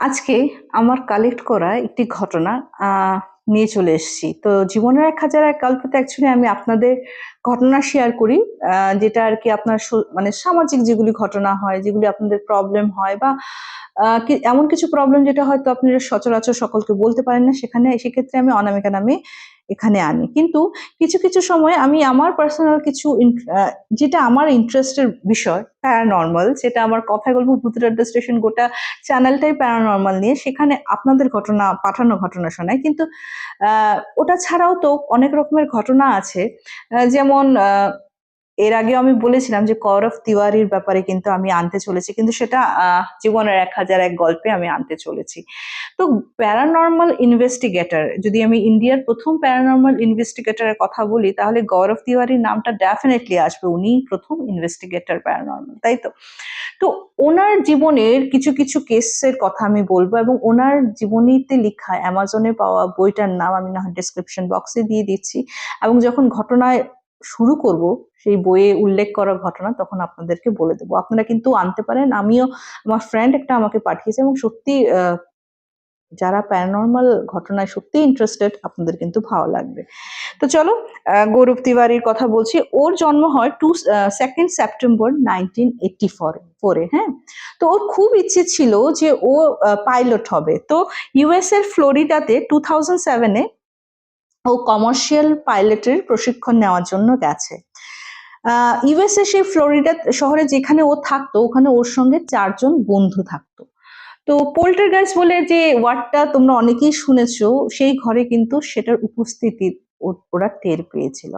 আজকে আমার কালেক্ট করা একটি ঘটনা নিয়ে চলে এসেছি। তো জীবনের এক হাজার এক গল্পতে অ্যাকচুয়ালি আমি আপনাদের ঘটনা শেয়ার করি যেটা আর কি আপনার মানে সামাজিক যেগুলি ঘটনা হয়, যেগুলি আপনাদের প্রবলেম হয় বা এমন কিছু প্রবলেম যেটা হয়তো আপনারা সচরাচর সকলকে বলতে পারেন না, সেখানে, সেক্ষেত্রে আমি অনামিকা নামে এখানে আনি। কিন্তু কিছু কিছু সময় আমি আমার পার্সোনাল কিছু যেটা আমার ইন্টারেস্টের বিষয় প্যারানর্মাল সেটা আমার কথায় গল্প ভূতের স্টেশন গোটা চ্যানেলটাই প্যারানর্মাল নিয়ে, সেখানে আপনাদের ঘটনা, পাঠানো ঘটনা শোনায়। কিন্তু ওটা ছাড়াও তো অনেক রকমের ঘটনা আছে। যেমন এর আগেও আমি বলেছিলাম যে কৌরব তিওয়ারির ব্যাপারে কিন্তু আমি আনতে চলেছি, কিন্তু সেটা জীবনের এক হাজার এক গল্পে আমি আনতে চলেছি। তো প্যারানর্মাল ইনভেস্টিগেটর, যদি আমি ইন্ডিয়ার প্রথম প্যারানর্মাল ইনভেস্টিগেটরের কথা বলি, তাহলে গৌরব তিওয়ারির নামটা ডেফিনেটলি আসবে। উনি প্রথম ইনভেস্টিগেটর প্যারানর্মাল, তাই তো? তো ওনার জীবনের কিছু কিছু কেসের কথা আমি বলব এবং ওনার জীবনীতে লেখা অ্যামাজনে পাওয়া বইটার নাম আমি না ডিসক্রিপশন বক্সে দিয়ে দিচ্ছি। এবং যখন ঘটনায় শুরু করব সেই বইয়ে উল্লেখ করা ঘটনা, তখন আপনাদেরকে বলে দেবো। আপনারা কিন্তু আনতে পারেন। আমিও আমার ফ্রেন্ড একটা আমাকে পাঠিয়েছে এবং সত্যি যারা প্যারানর্মাল ঘটনায় সত্যি ইন্টারেস্টেড আপনাদের কিন্তু ভালো লাগবে। তো চলো গৌরব তিওয়ারির কথা বলছি। ওর জন্ম হয় two second September nineteen eighty ফোরে হ্যাঁ? তো ওর খুব ইচ্ছে ছিল যে ও পাইলট হবে। তো ইউএস এর ফ্লোরিডাতে টু থাউজেন্ড সেভেনে ও কমার্শিয়াল পাইলটের প্রশিক্ষণ নেওয়ার জন্য গেছে। ইউএসএ সেই ফ্লোরিডা শহরে যেখানে ও থাকতো, ওখানে ওর সঙ্গে চারজন বন্ধু থাকতো। তো পোল্টার গাইস বলে যে ওয়ার্ডটা তোমরা অনেকেই শুনেছো, সেই ঘরে কিন্তু সেটার উপস্থিতি ওরা টের পেয়েছিল।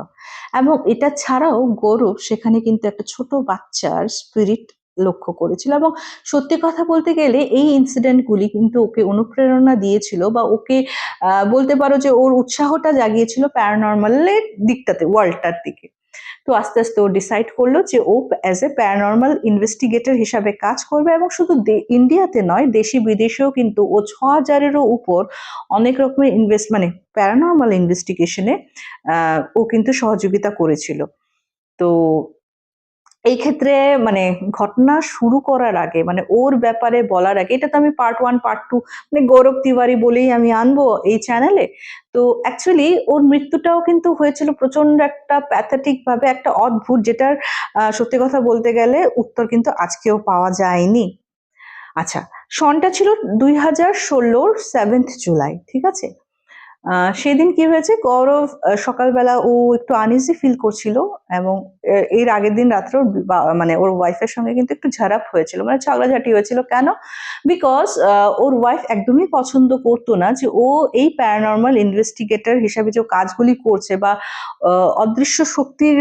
এবং এটা ছাড়াও গৌরব সেখানে কিন্তু একটা ছোট বাচ্চার স্পিরিট লক্ষ্য করেছিল এবং সত্যি কথা বলতে গেলে এই ইনসিডেন্টগুলি কিন্তু ওকে অনুপ্রেরণা দিয়েছিল বা ওকে বলতে পারো যে ওর উৎসাহটা জাগিয়েছিল প্যারানর্মালের দিকটাতে ওয়ার্ল্ডটার দিকে। তো আস্তে আস্তে ও ডিসাইড করল যে ও অ্যাজ এ প্যারানর্মাল ইনভেস্টিগেটর হিসাবে কাজ করবে এবং শুধু ইন্ডিয়াতে নয় দেশি বিদেশেও কিন্তু ও ছ হাজারেরও উপর অনেক রকমের ইনভেস্ট মানে প্যারানর্মাল ইনভেস্টিগেশনে ও কিন্তু সহযোগিতা করেছিল। তো এই ক্ষেত্রে মানে ঘটনা শুরু করার আগে মানে ওর ব্যাপারে বলার আগে, এটা তো আমি পার্ট ওয়ান পার্ট টু মানে গৌরব তিওয়ারি বলেই আমি আনব এই চ্যানেলে তো অ্যাকচুয়ালি ওর মৃত্যুটাও কিন্তু হয়েছিল প্রচণ্ড একটা প্যাথেটিক ভাবে, একটা অদ্ভুত, যেটার সত্যি কথা বলতে গেলে উত্তর কিন্তু আজকেও পাওয়া যায়নি। আচ্ছা সনটা ছিল দুই হাজার ষোলোর সেভেন্থ জুলাই ঠিক আছে? সেদিন কি হয়েছে? গৌরব সকালবেলা ও একটু আনইজি ফিল করছিল এবং এর আগের দিন রাত্রে মানে ওর ওয়াইফের সঙ্গে কিন্তু একটু ঝাড়াপ হয়েছিল মানে ঝগড়াঝাটি হয়েছিল। কেন? বিকজ ওর ওয়াইফ একদমই পছন্দ করতো না যে ও এই প্যারানর্মাল ইনভেস্টিগেটর হিসাবে যে কাজগুলি করছে বা অদৃশ্য শক্তির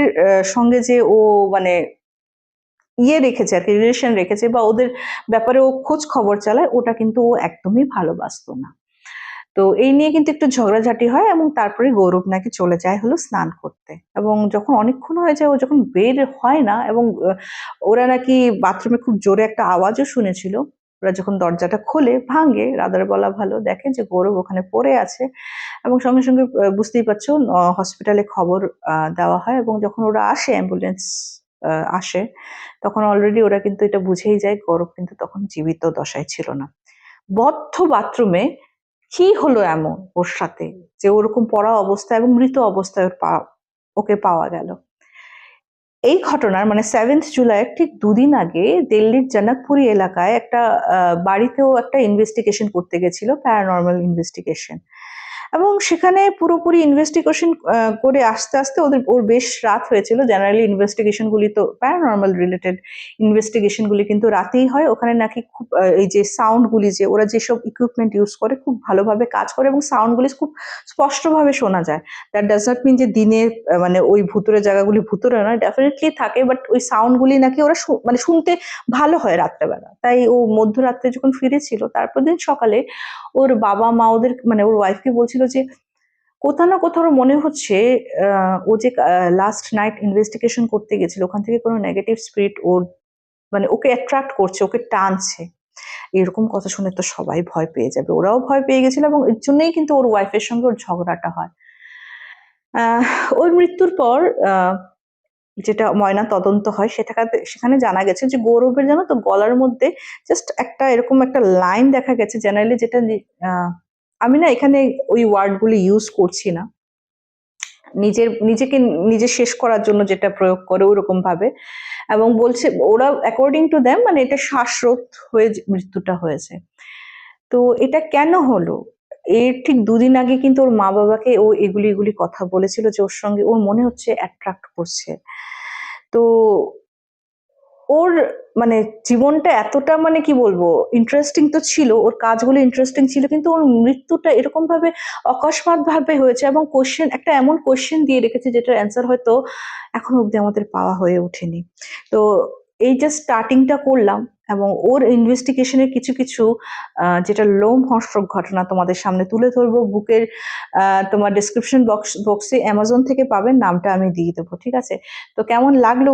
সঙ্গে যে ও মানে ইয়ে রেখেছে আর কি রিলেশন রেখেছে বা ওদের ব্যাপারে ও খোঁজ খবর চালায়, ওটা কিন্তু ও একদমই ভালোবাসতো না। তো এই নিয়ে কিন্তু একটু ঝগড়াঝাটি হয় এবং তারপরে গৌরব নাকি চলে যায় হলো স্নান করতে। এবং যখন অনেকক্ষণ হয়ে যায় ও যখন বের হয় না এবং ওরা নাকি বাথরুমে খুব জোরে একটা আওয়াজও শুনেছিল। ওরা যখন দরজাটা খোলে, ভাঙে, রাদার বলা ভালো, দেখে যে গৌরব ওখানে পড়ে আছে এবং সঙ্গে সঙ্গে বুঝতেই পারছ হসপিটালে খবর দেওয়া হয় এবং যখন ওরা আসে, অ্যাম্বুলেন্স আসে, তখন অলরেডি ওরা কিন্তু এটা বুঝেই যায়, গৌরব কিন্তু তখন জীবিত দশায় ছিল না। বদ্ধ বাথরুমে কি হলো এমন ওর সাথে? যে ওরকম পড়া অবস্থা এবং মৃত অবস্থায় ওর পা- ওকে পাওয়া গেল। এই ঘটনার মানে সেভেন্থ জুলাই ঠিক দুদিন আগে দিল্লির জনকপুরি এলাকায় একটা বাড়িতেও একটা ইনভেস্টিগেশন করতে গেছিল প্যারানর্মাল ইনভেস্টিগেশন এবং সেখানে পুরোপুরি ইনভেস্টিগেশন করে আস্তে আস্তে ওদের, ওর বেশ রাত হয়েছিল। জেনারেলি ইনভেস্টিগেশনগুলি তো প্যারানর্মাল রিলেটেড ইনভেস্টিগেশনগুলি কিন্তু রাতেই হয়। ওখানে নাকি খুব এই যে সাউন্ডগুলি যে, ওরা যেসব ইকুইপমেন্ট ইউজ করে খুব ভালোভাবে কাজ করে এবং সাউন্ডগুলি খুব স্পষ্টভাবে শোনা যায়। দ্যাট ডাজ নট মিন যে দিনে মানে ওই ভুতুরে জায়গাগুলি ভুতুরে নয় ডেফিনেটলি থাকে বাট ওই সাউন্ডগুলি নাকি ওরা মানে শুনতে ভালো হয় রাত্রেবেলা। তাই ও মধ্যরাত্রে যখন ফিরেছিল, তারপর দিন সকালে ওর বাবা মা ওদের মানে ওর ওয়াইফকে বলছিল যে, কোথাও না কোথাও মনে হচ্ছে ও যে লাস্ট নাইট ইনভেস্টিগেশন করতে গেছিল, ওখান থেকে কোনো নেগেটিভ স্পিরিট ওর মানে ওকে অ্যাট্রাক্ট করছে, ওকে টানছে। এরকম কথা শুনে তো সবাই ভয় পেয়ে যাবে। ওরাও ভয় পেয়ে গেছিল এবং এর জন্যই কিন্তু ওর ওয়াইফের সঙ্গে ওর ঝগড়াটা হয়। ওর মৃত্যুর পর যেটা ময়না তদন্ত হয় সেটা সেখানে জানা গেছে যে গৌরবের জানো তো, গলার মধ্যে জাস্ট একটা এরকম একটা লাইন দেখা গেছে জেনারেলি যেটা আমি না এখানে ওই ওয়ার্ডগুলি ইউজ করছি না। নিজের, নিজেকে, নিজে শেষ করার জন্য যেটা প্রয়োগ করে ওরকম ভাবে। এবং বলছে, ওরা অ্যাকর্ডিং টু দ্যাম মানে এটা শ্বাসরোধ হয়ে মৃত্যুটা হয়েছে। তো এটা কেন হলো? এর ঠিক দুদিন আগে কিন্তু ওর মা বাবাকে ও এগুলি এগুলি কথা বলেছিল যে ওর সঙ্গে ওর মনে হচ্ছে অ্যাট্রাক্ট করছে। তো ওর মানে জীবনটা এতটা মানে কি বলব ইন্টারেস্টিং তো ছিল, ওর কাজগুলো ইন্টারেস্টিং ছিল, কিন্তু ওর মৃত্যুটা এরকম ভাবে অকস্মাত ভাবে হয়েছে এবং কোশ্চেন একটা এমন কোশ্চেন দিয়ে রেখেছে যেটার অ্যান্সার হয়তো এখন অব্দি আমাদের পাওয়া হয়ে ওঠেনি। তো এই যে স্টার্টিংটা করলাম। এবং ওর ইনভেস্টিগেশনের কিছু কিছু যেটা লোম হর্ষক ঘটনা তোমাদের সামনে তুলে ধরবো, বুকের তোমার ডিসক্রিপশন বক্স বক্সে অ্যামাজন থেকে পাবেন, নামটা আমি দিয়ে দেবো, ঠিক আছে? তো কেমন লাগল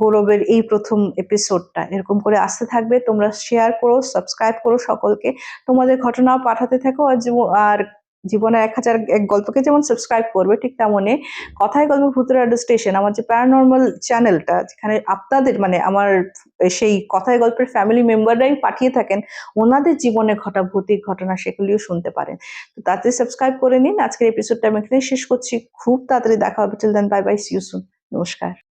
গৌরবের এই প্রথম এপিসোডটা এরকম করে আসতে থাকবে, তোমরা শেয়ার করো সাবস্ক্রাইব করো সকলকে। তোমাদের ঘটনাও পাঠাতে থাকো, আর আর জীবনে এক হাজার এক গল্পকে যেমন সাবস্ক্রাইব করবে ঠিক তেমনই কথায় গল্প ভূতের রাডিও স্টেশন আমার যে প্যারানর্মাল চ্যানেলটা যেখানে আপনাদের মানে আমার সেই কথায় গল্পের ফ্যামিলি মেম্বাররাই পাঠিয়ে থাকেন, ওনাদের জীবনে ঘটা ভৌতিক ঘটনা সেগুলিও শুনতে পারেন। তো তাড়াতাড়ি সাবস্ক্রাইব করে নিন। আজকের এপিসোডটা আমি এখানে শেষ করছি। খুব তাড়াতাড়ি দেখা হবে। Chill then bye bye see you soon নমস্কার।